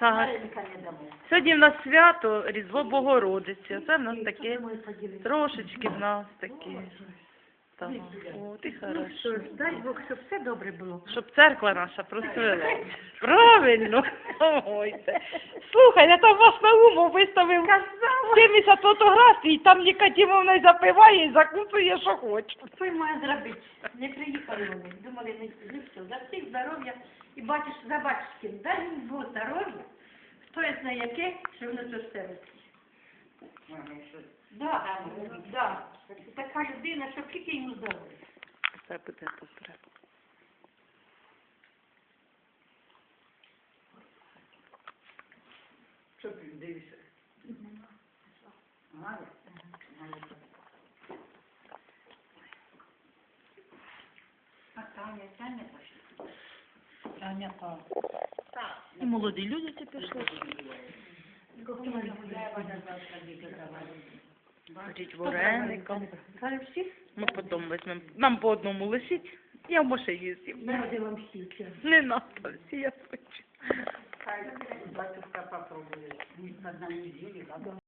Дамо. Сьогодні в нас свято Різдво Богородиці. Це в нас таке трошечки в нас такі. Так, от і Ну хорошо. дай Бог, щоб все добре було. Щоб церква наша процвіла. Правильно. Ой, це. Слухай, я там вас на уму виставив 70 фотографій, там Нікодімовна й запиває і закусує, що хоче. Що й має зробити? Не приїхали вони. Думали, не не все. За всіх здоров'я. І бачиш, за батьків, дай їм Бог здоров'я. Хто я знає яке, що воно це все робить. Да, да. Така людина, що тільки йому здоров'я. Це буде добре. Що ти дивишся? Мало? А Таня, Таня пошла. Таня, так. І молоді люди ці пішли. Беріть вареником. Ми потім візьмемо. Нам по одному лишіть. Я в машині з'їм. народи вам стільки. Не надо, всі я хочу. Батюшка попробує. На неділі, так?